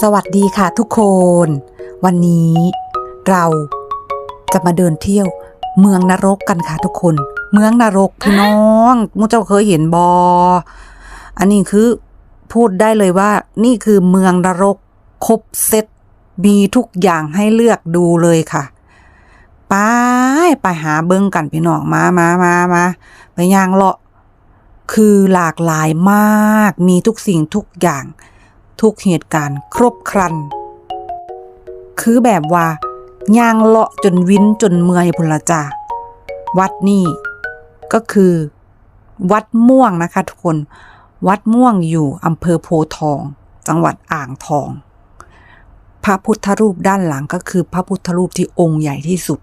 สวัสดีค่ะทุกคน วันนี้เราจะมาเดินเที่ยวเมืองนรกกันค่ะทุกคน เมืองนรกพี่น้องมูเจ้าเคยเห็นบอ อันนี้คือพูดได้เลยว่า นี่คือเมืองนรกครบเซตมีทุกอย่างให้เลือกดูเลยค่ะไปไปหาเบิ้งกันพี่น้องมามามามาไปย่างเลาะคือหลากหลายมาก มีทุกสิ่งทุกอย่าง ทุกเหตุการณ์ครบครัน คือแบบว่าย่างเลาะจนวินจนเมื่อยพุนละจ้าวัดนี่ก็คือ วัดม่วงนะคะทุกคน วัดม่วงอยู่อำเภอโพทอง จังหวัดอ่างทอง พระพุทธรูปด้านหลังก็คือพระพุทธรูปที่องค์ใหญ่ที่สุด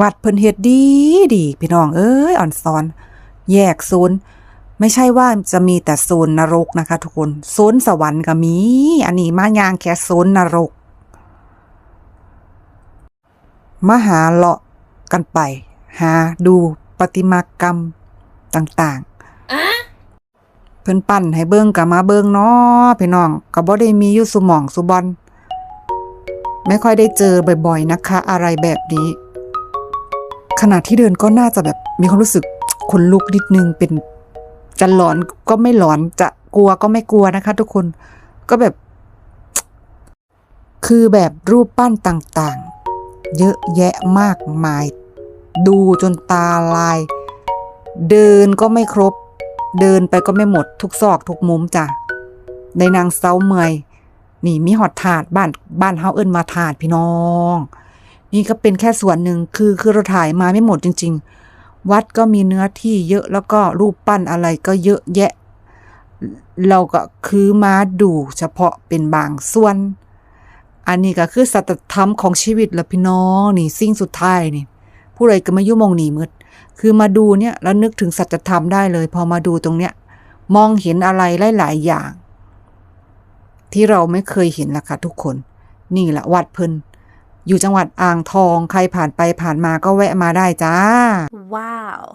วัดเพิ่นเฮ็ดดีดี พี่น้องเอ้ยอ่อนซอน แยกโซน ไม่ใช่ว่าจะมีแต่โซนนรกนะคะ ทุกคนโซนสวรรค์ก็มี อันนี้มายางแค่โซนนรก มาหาเลาะกันไป หาดูประติมากรรมต่างๆ เพิ่นปั้นให้เบิ่งกับมาเบิ่งเนาะพี่น้องก็บ่ได้มีอยู่สุหมองสุบอนไม่ค่อยได้เจอบ่อย ๆนะคะ อะไรแบบนี้ ขณะที่เดินก็น่าจะแบบมีความรู้สึกขนลุกนิดนึงเป็น จะหลอนก็ไม่หลอนจะกลัวก็ไม่กลัวนะคะ ทุกคนก็แบบ คือแบบรูปปั้นต่างๆ เยอะแยะมากมาย ดูจนตาลาย เดินก็ไม่ครบ เดินไปก็ไม่หมดทุกซอกทุกมุมจ้ะในนางเซาเมยนี่มีหอดถาดบ้านบ้านเฮาเอิ้นมาถาดพี่น้อง นี่ก็เป็นแค่ส่วนหนึ่งคือคือเราถ่ายมาไม่หมดจริง ๆ วัดก็มีเนื้อที่เยอะแล้วก็รูปปั้นอะไรก็เยอะแยะ เราก็คือมาดูเฉพาะเป็นบางส่วน อันนี้ก็คือสัจธรรมของชีวิตละพี่น้องนี่สิ่งสุดท้ายนี่ ผู้ใดก็มายุ่มองหนีมืดคือมาดูเนี่ยแล้วนึกถึงสัจธรรมได้เลย พอมาดูตรงเนี้ย มองเห็นอะไรหลายๆอย่าง ที่เราไม่เคยเห็นล่ะค่ะทุกคน นี่แหละวัดเพิ่น อยู่จังหวัดอ่างทอง ใครผ่านไปผ่านมาก็แวะมาได้จ้า ว้าว